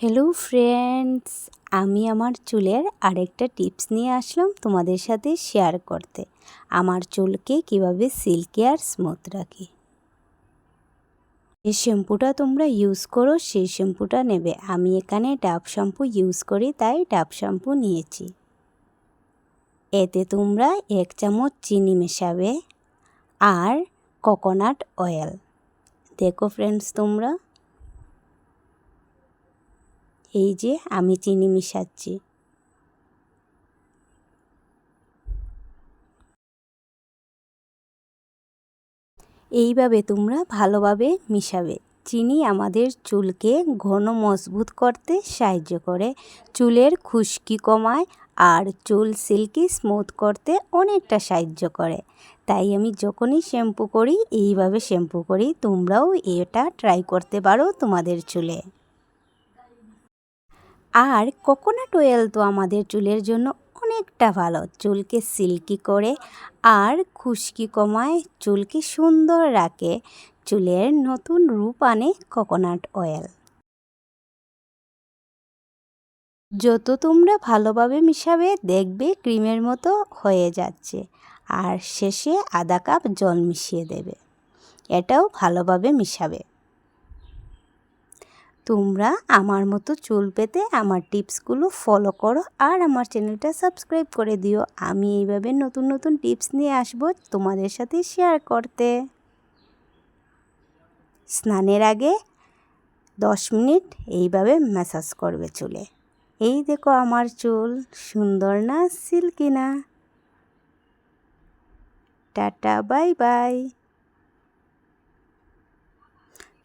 Hello friends আমি আমার চুলের আরেকটা টিপস নিয়ে আসলাম তোমাদের সাথে শেয়ার করতে। আমার চুলকে কীভাবে সিল্কি আর স্মুথ রাখি। যে শ্যাম্পুটা তোমরা ইউজ করো, সেই শ্যাম্পুটা নেবে। আমি এখানে ডাব শ্যাম্পু ইউজ করি, তাই ডাব শ্যাম্পু নিয়েছি। এতে তোমরা এক চামচ চিনি মেশাবে আর কোকোনাট অয়েল দেখো ফ্রেন্ডস তোমরা। এই যে আমি চিনি মিশাচ্ছি। এইভাবে তোমরা ভালোভাবে মিশাবে। চিনি আমাদের চুলকে ঘন মজবুত করতে সাহায্য করে। চুলের খুশকি কমায় আর চুল সিল্কি স্মুথ করতে অনেকটা সাহায্য করে। তাই আমি যখনই শ্যাম্পু করি, এইভাবে শ্যাম্পু করি, তোমরাও এটা ট্রাই করতে পারো তোমাদের চুলে। আর কোকোনাট অয়েল তো আমাদের চুলের জন্য অনেকটা ভালো। চুলকে সিল্কি করে আর খুশকি কমায়, চুলকে সুন্দর রাখে। চুলের নতুন রূপ আনে কোকোনাট অয়েল যত তোমরা ভালোভাবে মিশাবে, দেখবে ক্রিমের মতো হয়ে যাচ্ছে। আর শেষে আধা কাপ জল মিশিয়ে দেবে। এটাও ভালোভাবে মিশাবে। তোমরা আমার মতো চুল পেতে আমার টিপসগুলো ফলো করো আর আমার চ্যানেলটা সাবস্ক্রাইব করে দিও। আমি এইভাবে নতুন নতুন টিপস নিয়ে আসব তোমাদের সাথে শেয়ার করতে। স্নানের আগে দশ মিনিট এইভাবে ম্যাসাজ করবে চুলে। এই দেখো আমার চুল সুন্দর না সিল্কি না। Tata bye bye